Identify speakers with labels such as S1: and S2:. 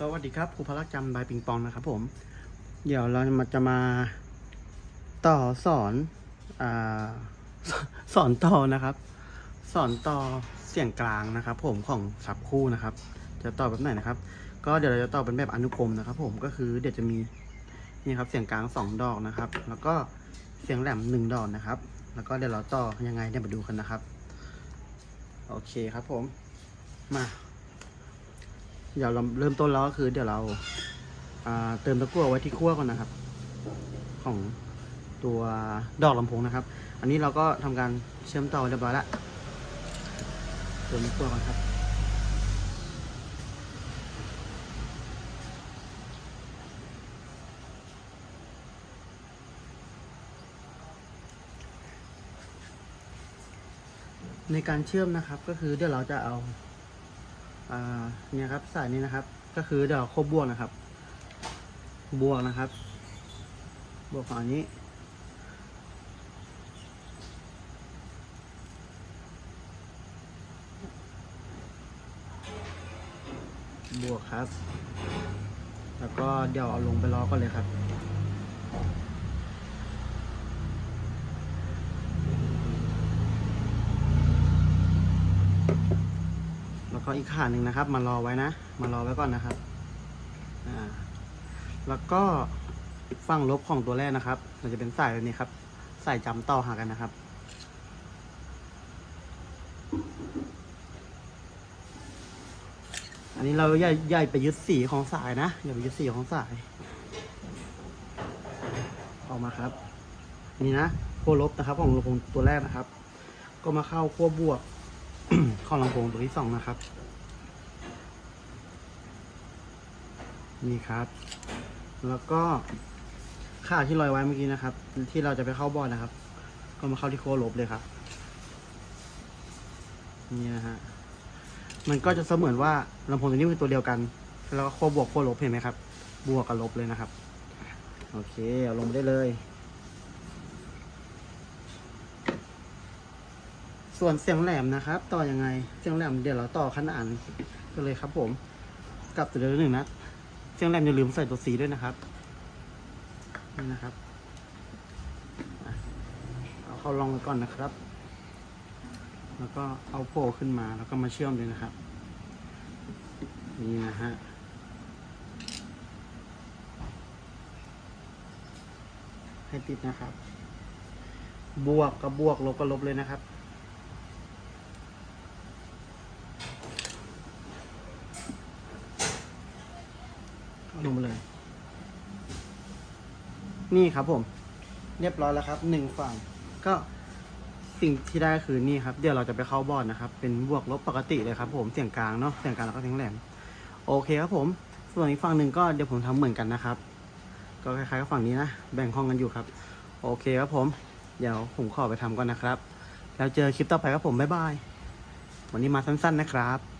S1: สวัสดีครับครูพลักจำบายปิงปองนะครับผม เดี๋ยวเรามาจะมาต่อสอนอสสอนต่อนะครับ สอนต่อเสียงกลางนะครับ ผมของสับคู่นะครับ จะต่อแบบไหนนะครับ ก็เดี๋ยวเราจะต่อเป็นแบบอนุกรมนะครับ ผมก็คือเดี๋ยวจะมีนี่ครับเสียงกลางสองดอกนะครับ แล้วก็เสียงแหลมหนึ่งดอกนะครับ แล้วก็เดี๋ยวเราต่อยังไงเดี๋ยวมาดูกันนะครับ โอเคครับผมมา เดี๋ยวเราเริ่มต้นแล้วก็คือ เดี๋ยวเราเติมตะกั่วไว้ที่ขั้วก่อนนะครับ ของตัวดอกลำโพงนะครับ อันนี้เราก็ทำการเชื่อมต่อเรียบร้อยแล้วเติมตะกั่วก่อนครับในการเชื่อมนะครับก็คือเดี๋ยวเราจะเอา อ่าเนี่ยครับสายนี้นะครับ ก็คือเดี๋ยวคบบวกนะครับ บวกนะครับ บวกฝั่งนี้บวกครับ แล้วก็เดี๋ยวเอาลงไปล้อก่อนเลยครับ แล้ว ก็อีกขาหนึ่งนะครับ มารอไว้นะ มารอไว้ก่อนนะครับ อ่า แล้วก็ฝั่งลบของตัวแรกนะครับ มันจะเป็นสายแบบนี้ครับ สายจำต่อหากันนะครับ อันนี้เราอย่าอย่าไปยึดสีของสายนะ อย่าไปยึดสีของสาย ออกมาครับ นี่นะขั้วลบนะครับ ของลงตัวแรกนะครับ ก็มาเข้าขั้วบวก ขอลำโพงตัวที่สองนะครับ นี่ครับ แล้วก็ค่าที่ลอยไว้เมื่อกี้นะครับ ที่เราจะไปเข้าบอร์ดนะครับ ก็มาเข้าที่โคลบเลยครับ นี่นะฮะ มันก็จะเสมือนว่าลำโพงตัวนี้เป็นตัวเดียวกัน แล้วก็โคบวกโคลบเห็นไหมครับ บวกกับลบเลยนะครับ โอเคเอาลงได้เลย ส่วนเสียงแหลมนะครับ ต่อยังไงเสียงแหลมเดี๋ยวเราต่อขนานกันเลยครับ ผมกลับตัวเดียวหนึ่งนะเสียงแหลมอย่าลืมใส่ตัวสีด้วยนะครับนี่นะครับเอาเข้าลองไว้ก่อนนะครับ แล้วก็เอาโผล่ขึ้นมาแล้วก็มาเชื่อมเลยนะครับ นี่นะฮะให้ติดนะครับ บวกกับบวกลบกับลบเลยนะครับ ลงมาเลย นี่ครับผม เรียบร้อยแล้วครับหนึ่งฝั่งก็สิ่งที่ได้คือนี่ครับ เดี๋ยวเราจะไปเข้าบอร์ดนะครับ เป็นบวกลบปกติเลยครับ ผมเสียงกลางเนาะเสียงกลางแล้วก็เสียงแหลมโอเคครับผม ส่วนอีกฝั่งหนึ่งก็เดี๋ยวผมทำเหมือนกันนะครับ ก็คล้ายๆกับฝั่งนี้นะแบ่งห้องกันอยู่ครับ โอเคครับผม เดี๋ยวผมขอไปทำก่อนนะครับ แล้วเจอคลิปต่อไปครับผมบ๊ายบายวันนี้มาสั้น ๆนะครับ